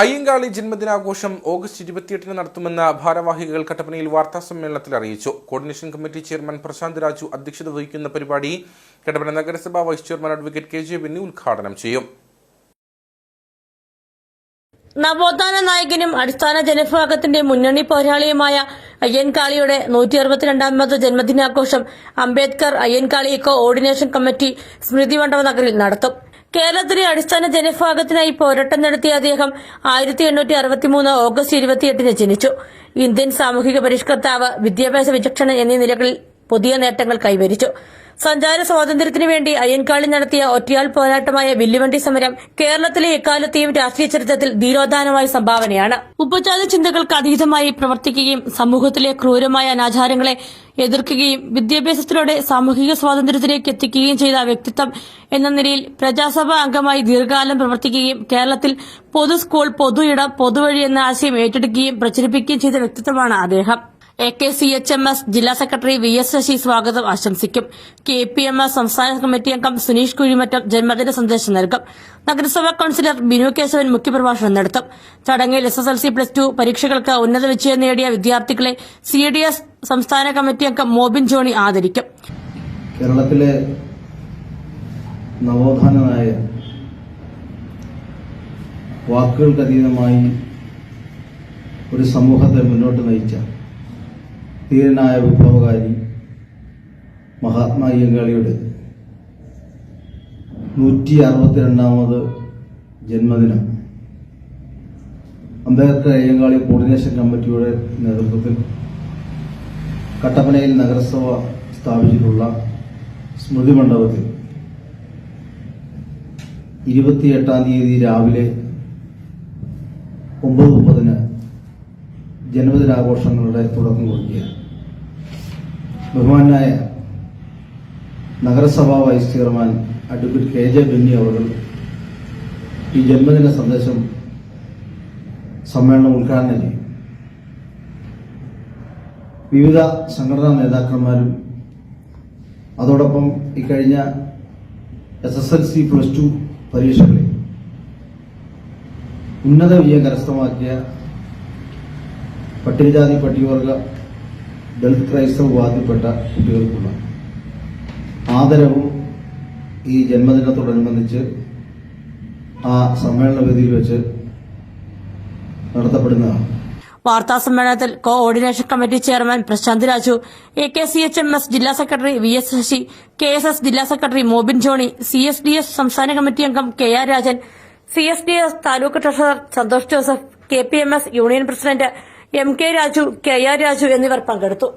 Ayyankali ജന്മദിനാഘോഷം August ഇരുപത്തിയെട്ടിന് നടത്തുമെന്ന് ഭാരവാഹികൾ കട്ടപ്പനയിൽ വാർത്താ സമ്മേളനത്തിൽ അറിയിച്ചു. Coordination committee chairman Prashanth Raju അധ്യക്ഷത വഹിക്കുന്ന പരിപാടി കട്ടപ്പന നഗരസഭാ vice chairman advocate K J Benny ഉദ്ഘാടനം ചെയ്യും. നവോത്ഥാന നായകനും അടിസ്ഥാന ജനവിഭാഗത്തിന്റെ മുന്നണി പോരാളിയുമായ അയ്യൻകാളിയുടെ നൂറ്റി അറുപത്തിരണ്ടാമത് ജന്മദിനാഘോഷം Ambedkar Ayyankali coordination committee സ്മൃതി മണ്ഡപ നഗറിൽ നടത്തും. കേരളത്തിലെ അടിസ്ഥാന ജനവിഭാഗത്തിനായി പോരാട്ടം നടത്തിയ അദ്ദേഹം ആയിരത്തി എണ്ണൂറ്റി അറുപത്തിമൂന്ന് ഓഗസ്റ്റ് ഇരുപത്തിയെട്ടിന് ജനിച്ചു. ഇന്ത്യൻ സാമൂഹിക പരിഷ്കർത്താവ് വിദ്യാഭ്യാസ വിചക്ഷണൻ എന്നീ നിലകളിൽ പുതിയ നേട്ടങ്ങൾ കൈവരിച്ചു. സഞ്ചാര സ്വാതന്ത്ര്യത്തിനു വേണ്ടി അയ്യൻകാളി നടത്തിയ ഒറ്റയാൾ പോരാട്ടമായ വില്ലുവണ്ടി സമരം കേരളത്തിലെ എക്കാലത്തെയും രാഷ്ട്രീയ ചരിത്രത്തിൽ ധീരോധാനമായ സംഭാവനയാണ്. ഉപജാത ചിന്തകൾക്ക് അതീതമായി പ്രവർത്തിക്കുകയും സമൂഹത്തിലെ ക്രൂരമായ അനാചാരങ്ങളെ എതിർക്കുകയും വിദ്യാഭ്യാസത്തിലൂടെ സാമൂഹിക സ്വാതന്ത്ര്യത്തിലേക്ക് എത്തിക്കുകയും ചെയ്ത വ്യക്തിത്വം എന്ന നിലയിൽ പ്രജാസഭാ അംഗമായി ദീർഘകാലം പ്രവർത്തിക്കുകയും കേരളത്തിൽ പൊതു സ്കൂൾ പൊതു ഇടം പൊതുവഴി എന്ന ആശയം ഏറ്റെടുക്കുകയും പ്രചരിപ്പിക്കുകയും ചെയ്ത വ്യക്തിത്വമാണ് അദ്ദേഹം. A K C H M S ജില്ലാ സെക്രട്ടറി വി എസ് ശശി സ്വാഗതം ആശംസിക്കും. കെ പി എം എസ് സംസ്ഥാന കമ്മിറ്റി അംഗം സുനീഷ് കുഴിമറ്റം ജന്മദിന സന്ദേശം നൽകും. നഗരസഭാ കൌൺസിലർ ബിനു കേശവൻ മുഖ്യപ്രഭാഷണം നടത്തും. ചടങ്ങിൽ S S L C plus two പരീക്ഷകൾക്ക് ഉന്നത വിജയം നേടിയ വിദ്യാർത്ഥികളെ സി ഡി എസ് സംസ്ഥാന കമ്മിറ്റി അംഗം മോബിൻ ജോണി ആദരിക്കും. കേരളത്തിലെ നവോത്ഥാനമായ വാക്കുകൾക്കതീതമായി ഒരു സമൂഹത്തെ മുന്നോട്ട് നയിച്ച ധീരനായ വിപ്ലവകാരി മഹാത്മാ അയ്യങ്കാളിയുടെ നൂറ്റി അറുപത്തിരണ്ടാമത് ജന്മദിനം. അംബേദ്കർ അയ്യങ്കാളി കോർഡിനേഷൻ കമ്മിറ്റിയുടെ നേതൃത്വത്തിൽ കട്ടപ്പനയിൽ നഗരസഭ സ്ഥാപിച്ചിട്ടുള്ള സ്മൃതി മണ്ഡപത്തിൽ ഇരുപത്തിയെട്ടാം തീയതി രാവിലെ ജന്മദിനാഘോഷങ്ങളുടെ തുടക്കം കുറിക്കുകയാണ്. ബഹുമാനായ നഗരസഭാ vice chairman advocate K J Benny അവർ ഈ ജന്മദിന സന്ദേശം സമ്മേളനം ഉദ്ഘാടനം ചെയ്യും. വിവിധ സംഘടനാ നേതാക്കന്മാരും അതോടൊപ്പം ഇക്കഴിഞ്ഞ S S L C plus two പരീക്ഷകളിൽ ഉന്നത വിജയം കരസ്ഥമാക്കിയ പട്ടികജാതി പട്ടികവർഗ ദളിത് ക്രൈസ്തവ വിഭാഗത്തിൽപ്പെട്ട കുട്ടികൾക്കുള്ള ആദരവും ഈ ജന്മദിനത്തോടനുബന്ധിച്ച് ആ സമ്മേളന വേദിയിൽ വെച്ച് നടത്തപ്പെടുന്നതാണ്. വാർത്താ സമ്മേളനത്തിൽ coordination committee chairman Prashanth Raju A K C H M S ജില്ലാ secretary V S Sasi K S S ജില്ലാ secretary Mobin Johny C S D S സംസ്ഥാന കമ്മിറ്റി അംഗം K R Rajan C S D S taluk treasurer Santhosh Joseph K P M S union president M K Raju K R Raju എന്നിവർ പങ്കെടുത്തു.